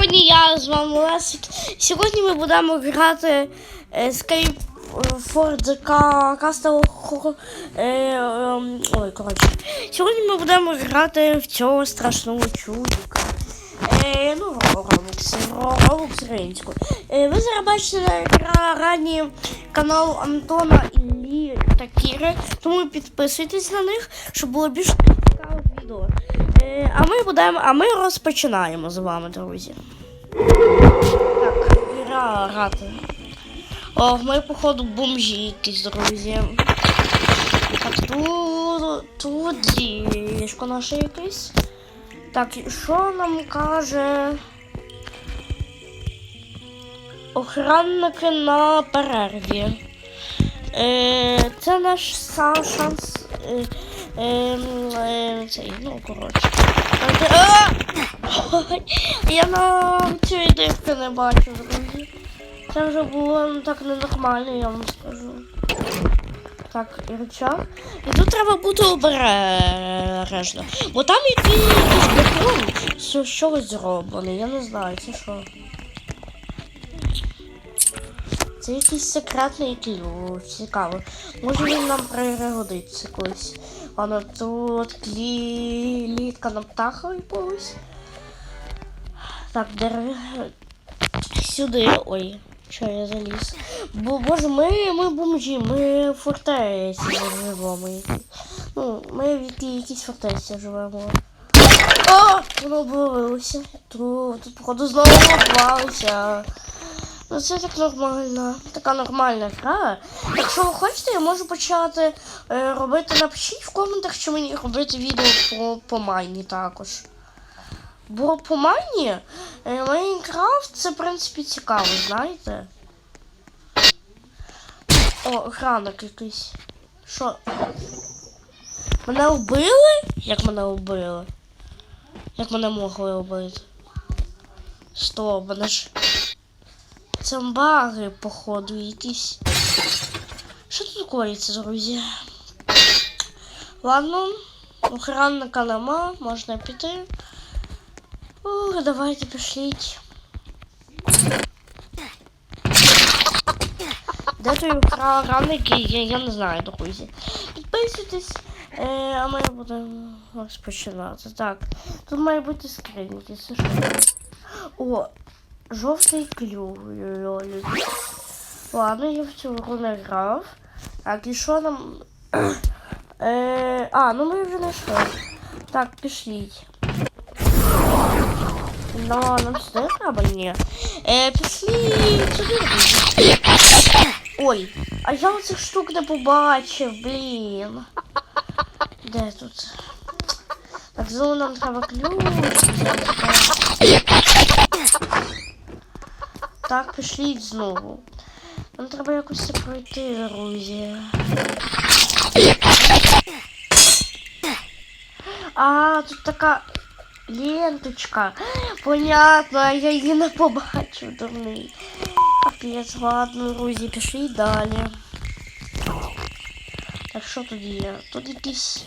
сьогодні я з вами Лесик. Сьогодні ми будемо грати е, Escape for the Castle. Е, ем, Ой, коротше. Сьогодні ми будемо грати в цього страшного чудика. Е, ну, Roblox, Roblox. Е, ви зараз бачите на екрані канал Антона та Кіри, тому підписуйтесь на них, щоб було більше цікавих відео. Е, а ми будемо, а ми розпочинаємо з вами, друзі. Так, гра грати. О, ми, походу, бомжі якісь, друзі. Так, тут, тут ліжко наше якесь. Так, що нам каже охранники на перерві? Е, це наш са- шанс. Е, цей, ну, коротше. Я на цієї дивки не бачу, друзі. Це вже було ну, так ненормально, я вам скажу. Так, і рычаг. І тут треба бути обережно. Бо там якийсь бетон з чогось зроблений. Я не знаю, це що. Це якийсь секретний ключ, цікаво. Може він нам пригодиться колись. Ладно, тут клітка на птаха якогось. Так, дерев... Сюди. Ой, що я заліз. Бо боже, ми, ми бомжі, ми в фортеці живемо. Ну, ми в якій- якійсь фортеці живемо. О! Воно обвалилося. Тут, тут походу, знову обвалилося. Ну це так нормально. Така нормальна гра. Якщо ви хочете, я можу почати е, робити. Напишіть в коментах, що мені робити відео по, по майні також. Бо по майні е, Майнкрафт це в принципі цікаво, знаєте? О, гранок якийсь. Що? Мене вбили? Як мене вбили? Як мене могли вбити? Стоп, мене ж. Це баги, походу, якісь. Що тут коїться, друзі? Ладно, охранника нема, можна піти. Ух, давайте пішліть. Де той охранник, я, я не знаю, друзі. Підписуйтесь, е, а ми будемо розпочинати. Так, тут має бути скриньки, що? О, жовтий клюв. Лолі. Ладно, я в цю гру не грав. Так, і що нам. Е, а, ну ми вже знайшли. Так, пішліть. Ну, нам сюди треба, ні. Е, пішли сюди. Ой, а я оцих штук не побачив, блін. Де тут? Так, знову нам треба ключ. Так, пішліть знову. Нам треба якось це пройти, друзі. А, тут така ленточка. Понятно, я її не побачив, дурний. Капець, ладно, друзі, пішли далі. Так, що тут є? Тут якийсь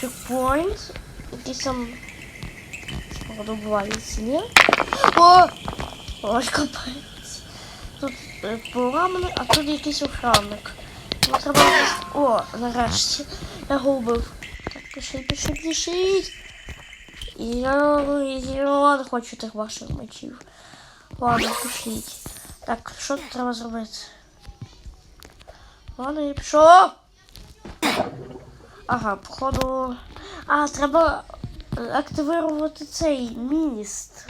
чекпоінт. Якийсь там подобається, ні? О! Ось капець. Тут е, поламаний, а тут якийсь охранник. Ну, треба... О, нарешті. Я його вбив. Так, пишіть, пишіть. І я, я не хочу тих ваших мечів. Ладно, пішліть. Так, що тут треба зробити? Ладно, я пішов. Ага, походу. А, треба активувати цей міст.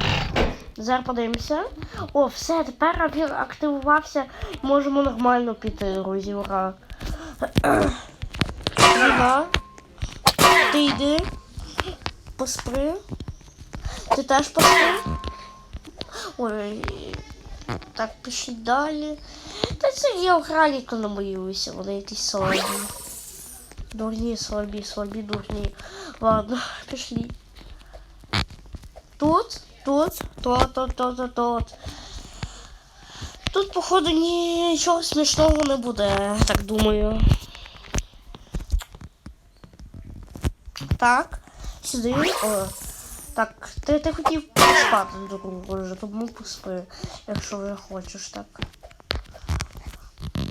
Зараз подивимося. О, все, тепер він активувався. Можемо нормально піти, друзі, ура. Ага. Ти йди. Поспри. Ти теж поспри. Ой. Так, пишіть далі. Та це я не боюся, вони якісь слабі. Дурні, слабі, слабі, дурні. Ладно, пішли. Тут, тут, тут, тут, тут, тут, тут. Походу, нічого смішного не буде, так думаю. Так, сюди. О. Так. Так, ти, ти хотів поспати другу вже, тому поспи, якщо вже хочеш так.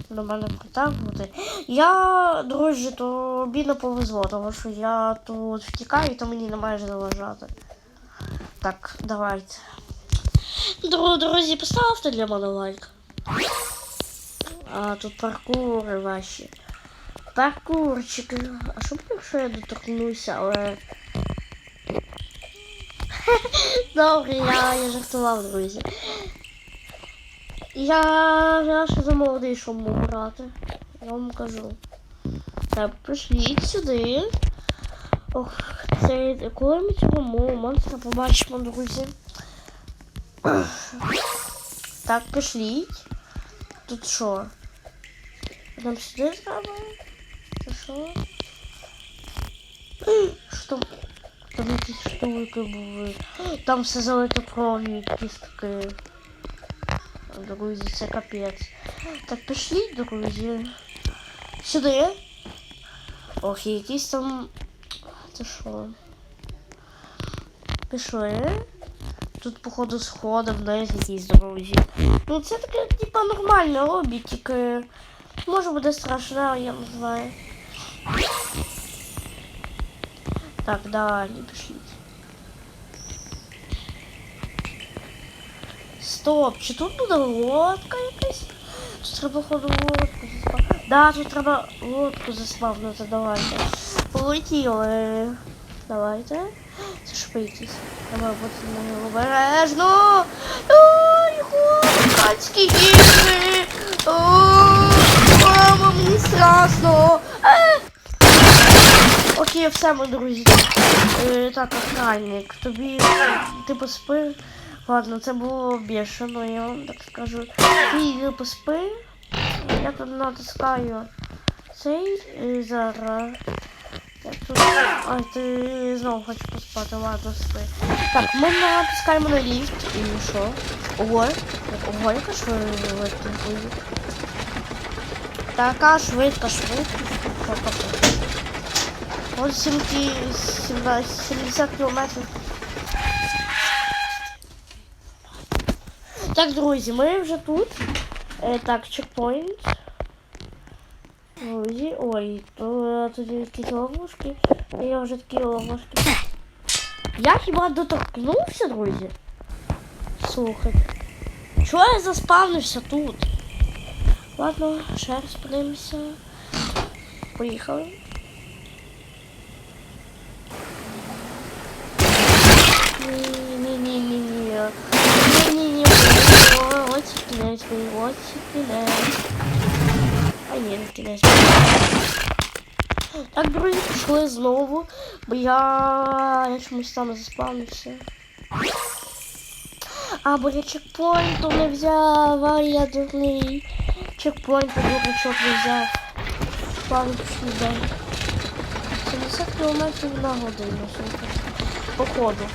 До мене притягнути. Я, друзі, тобі не повезло, тому що я тут втікаю, то мені не майже заважати. Так, давайте. Дру- Друзі, поставте для мене лайк. А тут паркури ваші. Паркурчики. А що б, якщо я доторкнуся, але. Добре, я, я жартував, друзі. Я, я ще за молодий, щоб мог грати. Я вам кажу. Так, прийшліть сюди. Ох, це коли ми цього мо- монстра побачимо, друзі. Так, пішліть. Тут що? Нам сюди треба? Це що? Що там? Там якісь штуки були. Там все залито кров'ю, кістки. Друзі, це капець. Так, пішліть, друзі. Сюди. Ох, і якісь там. Це що? Пішли. Тут, походу, сходи вниз якісь друзі. Ну це таке, типа, нормальне лобі, тільки може буде страшно, я не знаю. Так, далі пішліть. Стоп, чи тут буде лодка якась? Тут треба, походу, лодку заспавнити. Да, тут треба лодку заспавнити, давайте. Полетіли. Давайте. Це шпитись. Треба бути на обережно. Ой, хлопчацькі ігри. Мама, мені страшно. Е! Окей, все, мої друзі. Е, так, охранник, тобі ти поспи. Ладно, це було бешено, я вам так скажу. Ти поспи. Я тут натискаю цей і зараз. Так, тут... Ай, ти знову хочеш поспати, ладно, спи. Так, ми натискаємо на ліфт і що? Ого, ого, яка швидкість. Така швидка, швидка. Ось 70, 70 кілометрів. Так, друзі, ми вже тут. Е, так, чекпоінт. Друзі, ой, то тут є якісь ловушки. Я вже такі ловушки. Я хіба доторкнувся, друзі? Слухайте. Чого я заспавнився тут? Ладно, ще раз подивимося. Поїхали. Ні-ні-ні-ні-ні. Ні-ні-ні. Ось кінець, ось кінець. А ні, не кінець. Так, друзі, пішли знову, бо я, я чомусь там заспавнився. А, бо я чекпоінту не взяв, а я дурний. Чекпоінту дурачок не взяв. Спавнився день. 70 кілометрів на годину, слухай. Походу.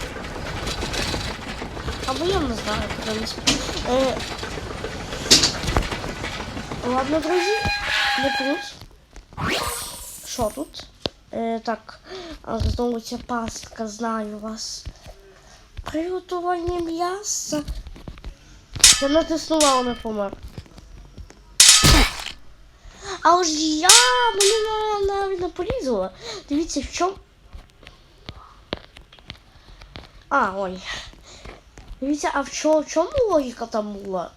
Або я не знаю, куди не спів. Е... Ладно, друзі, не плюс. Що тут? Е, так, а знову ця пастка, знаю вас. Приготування м'яса. Я натиснула, але не помер. А ж я мене на- навіть не порізала. Дивіться, в чому. А, ой. Дивіться, а в чому, в чому логіка там була?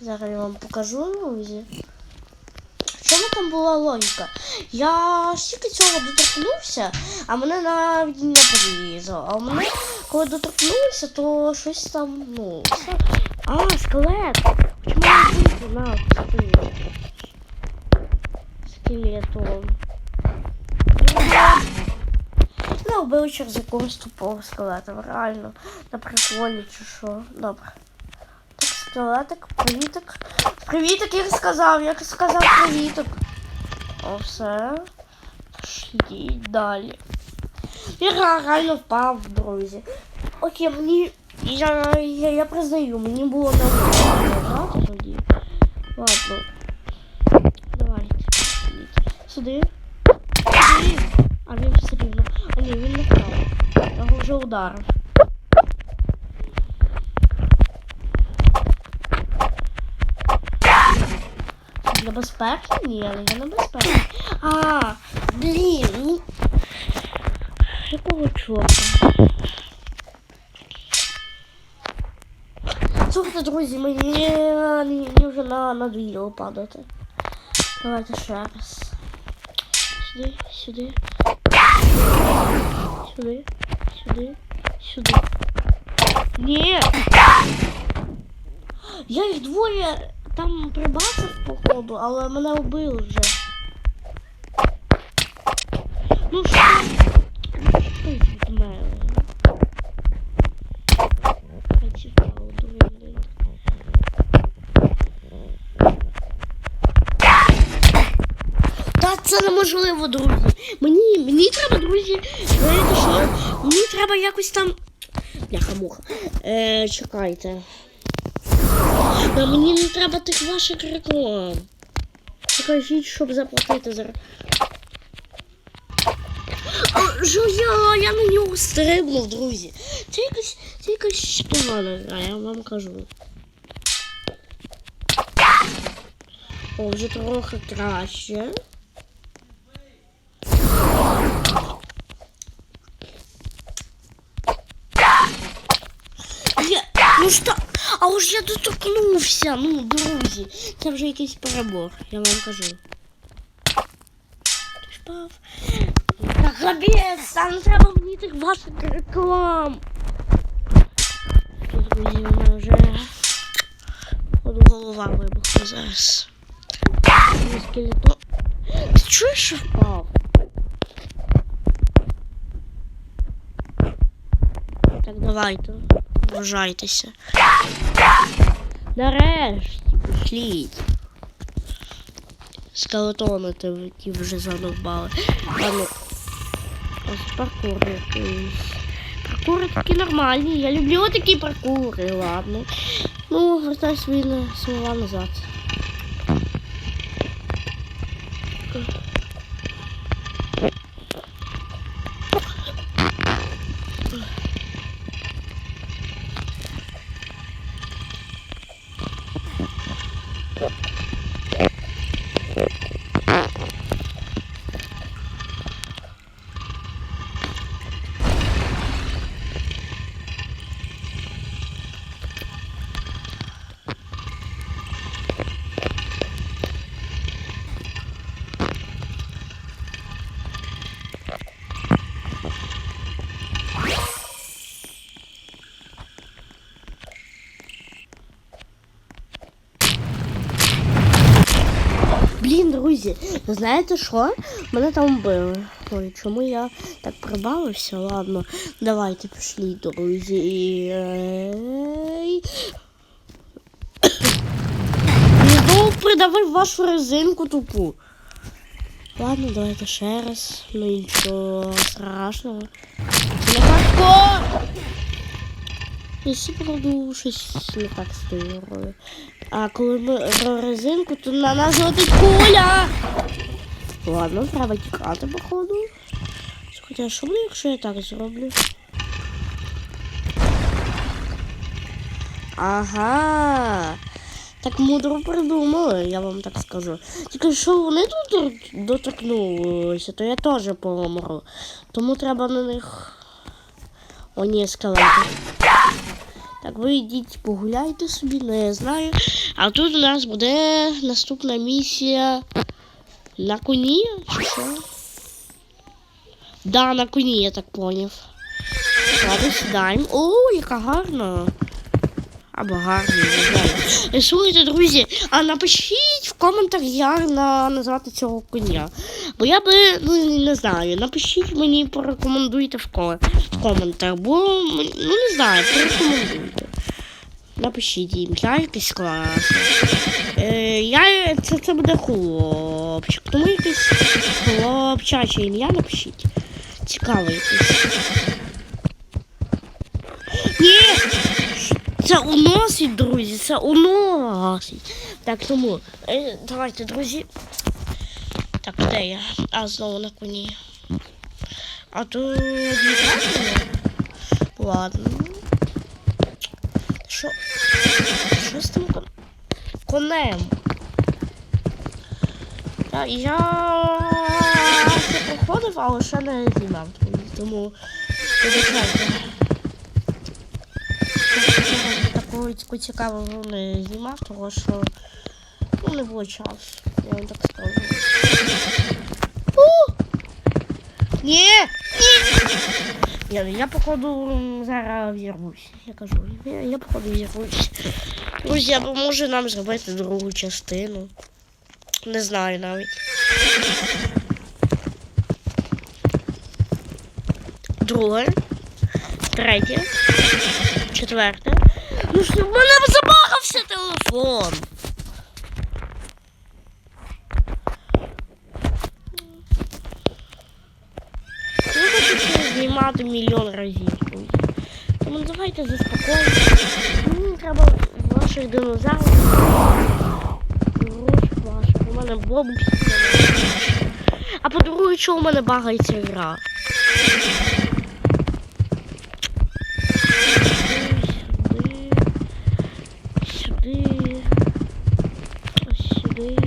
Зараз я вам покажу, друзі. Там була логіка? Я стільки цього доторкнувся, а мене навіть не порізало. А мене, коли доторкнувся, то щось там, ну. А, скелет! Чому я на скелет? Скелетом. Ну, вбив через якогось тупого скелета, реально. На приколі чи що. Добре. Так, скелетик, привітик. Привітик, як сказав, як сказав привітик. Все. Пішли далі. Я реально впав, друзі. Окей, мені. Я, я, я признаю, мені було не грати тоді. Ладно. Давайте. Сюди. А він все рівно. А ні, він не впав. Його вже ударив. Небезпечно? Ні, але я небезпечно. А, блін, ну. Якого чорта? Слухайте, друзі, мені, мені вже на, надоїло падати. Давайте ще раз. Сюди, сюди. Сюди, сюди, сюди. Ні! Я їх двоє Там прибачив, походу, але мене вбили вже. Ну що? Та це неможливо, друзі. Мені, мені треба, друзі, знаєте що? Мені треба якось там. Бляха-муха. Е, чекайте. Та мені не треба тих ваших реклам. Покажіть, щоб заплатити за. А, Що я, я на нього стрибнув, друзі. Це якась, це якась погана гра, я вам кажу. О, вже трохи краще. Я, ну що? А уж я доторкнувся, ну, друзі. Це вже якийсь перебор, я вам кажу. Ти ж пав. Та капець, там треба мені тих ваших реклам. Друзі, у мене вже от голова вибухла зараз. Скелетон. Ти чуєш, що впав? Так, давайте. Вважайтеся. Нарешті, пошліть. Скелетони ті вже задовбали. А ну. Ось паркур якийсь. Паркури такі нормальні. Я люблю такі паркури, ладно. Ну, вертай свої слова назад. Друзі, знаєте що? Мене там вбили. Ой, чому я так прибавився? Ладно, давайте пішли, друзі. Знову придавив вашу резинку тупу. Ладно, давайте ще раз. Ну нічого страшного. Це Я всі правду щось не так створюю. А коли ми резинку, то на нас летить куля. Ладно, треба тікати, походу. Хоча що буде, якщо я так зроблю? Ага. Так мудро придумали, я вам так скажу. Тільки що вони тут доторкнулися, то я теж помру. Тому треба на них. О, ні, скелети. Так, ви йдіть погуляйте собі, не знаю. А тут у нас буде наступна місія на коні, що? Да, на коні, я так поняв. Ладно, сідаємо. О, яка гарна. Або. Е, Слухайте, друзі, а напишіть в коментах, як на, назвати цього коня. Бо я би, ну не знаю, напишіть мені, порекомендуйте в, ко- в коментах, бо ну не знаю, порекомендуйте. Напишіть ім'я якесь класне. Е, я, це, це буде хлопчик. Тому якесь хлопчаче ім'я напишіть. Цікаве якесь. Ні! Це уносить, друзі, це уносить. Так, тому. Е, давайте, друзі. Так, де я? А, знову на коні. А то? Ладно. Що? Що з тим кон... конем? Я, я проходив, але ще не знімав, тому вибачайте. Таку, таку цікаву гру не знімав, тому що ну, не було часу, я вам так скажу. Ні! Я, я походу зараз вірвусь. Я кажу, я, я походу вірвусь. Друзі, або може нам зробити другу частину. Не знаю навіть. Друге. Третє. Четверте. Ну що в мене забагався телефон. Ну, хочу знімати мільйон разів. Тому давайте заспокоїмося. Мені треба ваших динозаврів. У мене бобусі. А по-друге, що у мене багається гра? Сюди. Сюди. Ось сюди.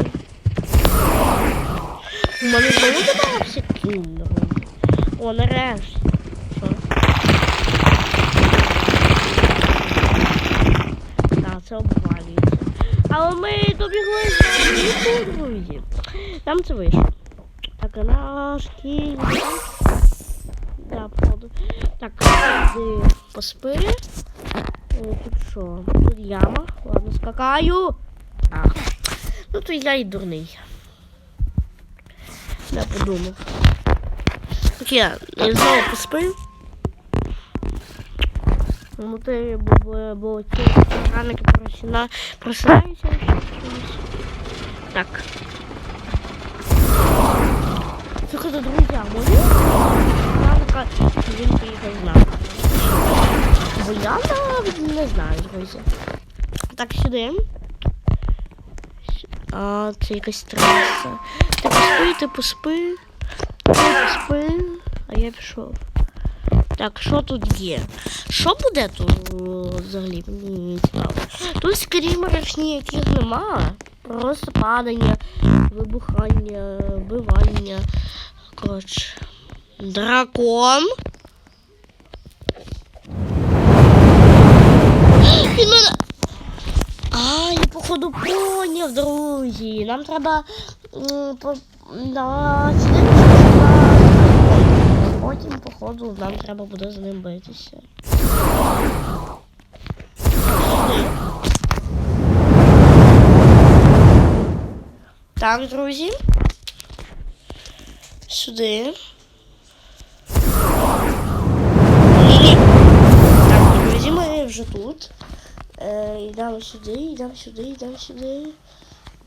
У мене знову добавився кінь. О, нарешті. Що? Так, це обвалюється. Але ми добігли міку, друзі. Нам це вийшло. Так, а наш кінь. Да, походу. Так, сюди поспи. Е, Тут що? Тут яма. Ладно, скакаю. Ах. Ну то я і дурний. Я подумав. Окей, я знову поспив. Ну ти бо, бо ці раники просина, просинаються. чомусь. Так. Слухайте, друзі, може? Ранка він поїхав з нами. Бо я не знаю, друзі. Так, сюди. А, це якась траса. Ти поспи, ти поспи. Ти поспи. А я пішов. Так, що тут є? Що буде тут взагалі? Мені не цікаво. Тут скрімерів ніяких нема. Просто падання, вибухання, вбивання. Коротше. Дракон. Він. А, я походу поняв, друзі. Нам треба на сюди Потім, походу, нам треба буде з ним битися. Так, друзі. Сюди. Так, друзі, ми вже тут. Е, йдемо сюди, йдемо сюди, йдемо сюди.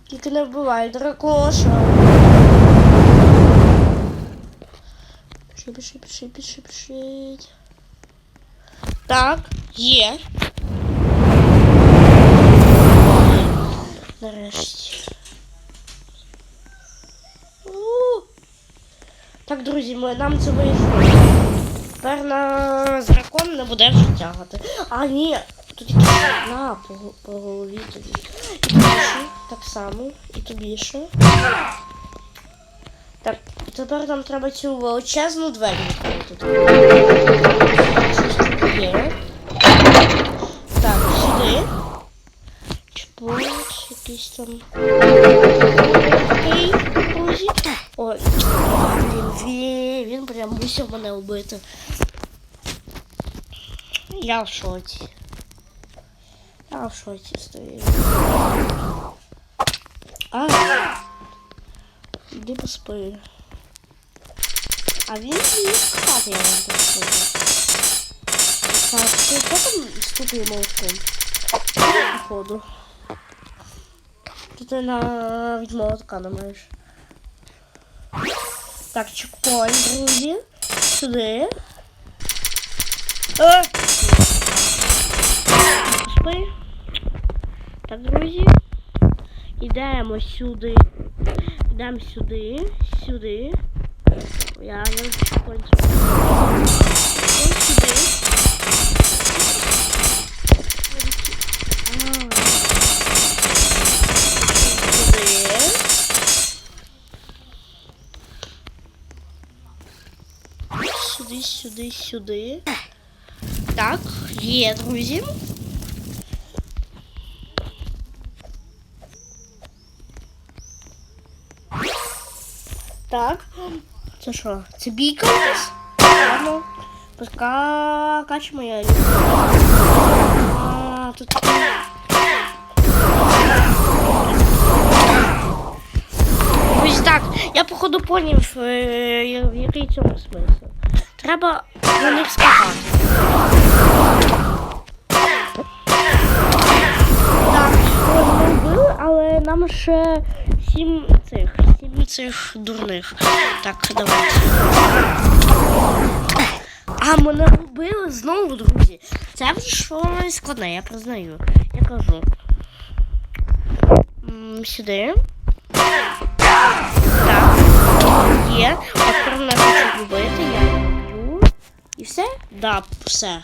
Тільки не вбивай дракоша. Пиши, пиши, пиши, пиши, пиши. Так, є. Нарешті. Так, друзі, ми, нам це вийшло. Тепер на дракон не буде вже тягати. А, ні, тут якісь на по, по голові тобі. І тобі ще так само, і тобі ще. Так, тепер нам треба цю величезну двері відкрити. Щось тут є. Так, сюди. Чпоч, якийсь там. Окей, друзі. Ой, він, він, він прям мусив мене вбити. Я в шоці. Я в шоці стою. А, іди поспи. А він не спати, я вам так скажу. Так, ти хто там стукає молотком? Походу. Тут ти навіть молотка не маєш. Так, чекпоінт, друзі. Сюди. Спи. Так, друзі. Йдемо сюди. Йдемо сюди. Сюди. Я не кончил. Сюда, сюди, сюди. Так, є, друзья. Так, Це що? Це бійка? Ладно. Пока качемо я. А, тут. Ось так, я походу поняв, е, в який цьому смисл. Треба на них скакати. Так, ми вбили, але нам ще сім цих, цих дурних. Так, давайте. А мене вбили знову, друзі. Це щось складне, я признаю. Я кажу. Сюди. Так. Є. Тепер мене хочуть вбити, я люблю. І все? Да, все.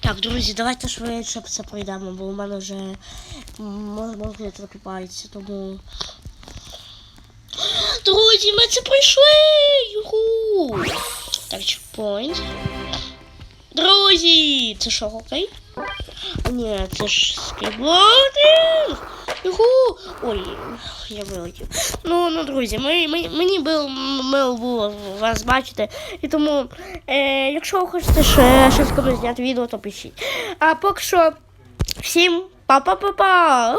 Так, друзі, давайте швидше це пройдемо, бо у мене вже м, мозги трохи пальці, тому. Друзі, ми це пройшли! Юху! Так, чекпоінт. Друзі! Це що, окей? Ні, це ж скейбординг! Юху! Ой, я вилетів. Ну, ну, друзі, ми, ми, мені було, мило було вас бачити. І тому, е, якщо ви хочете ще щось комусь зняти відео, то пишіть. А поки що, всім па-па-па-па!